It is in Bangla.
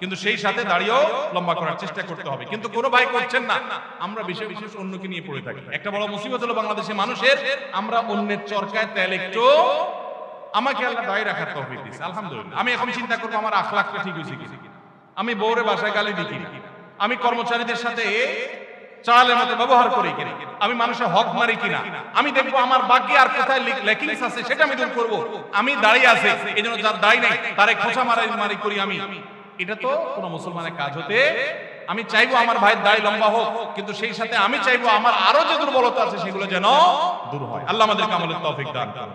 কিন্তু সেই সাথে দাঁড়িয়েও লম্বা করার চেষ্টা করতে হবে। কিন্তু কোনো ভাই করছেন না। আমরা বিশেষ বিশেষ অন্যকে নিয়ে পড়ে থাকি। একটা বড় মুসিবত হলো বাংলাদেশের মানুষের, আমরা অন্যের চরকায় তেল একটু আমাকে আল্লাহ দায় রাখার তৌফিক দিয়েছে, আলহামদুলিল্লাহ। আমি এখন চিন্তা করব আমার আখলাখটা ঠিক হয়েছে কি আমি বউরে বাসায় গালি দিই কিনা। আমি কর্মচারীদের সাথে চালের মতো ব্যবহার করি কিনা। আমি মানুষের হক মারি কিনা। আমি দেখব আমার বাকি আর কোথায় লেকিংস আছে সেটা আমি দূর করব। আমি দাঁড়িয়ে আছে এই জন্য যার দাঁড়িয়ে নেই, তারে খোঁচা মারাই মারি করি আমি। এটা তো কোনো মুসলমানের কাজ হতে আমি চাইব আমার ভাইয়ের দায় লম্বা হোক কিন্তু সেই সাথে আমি চাইব আমার আরও যে দুর্বলতা আছে সেগুলো যেন দূর হয় আল্লাহ আমাদের কামলের তৌফিক দান করুন।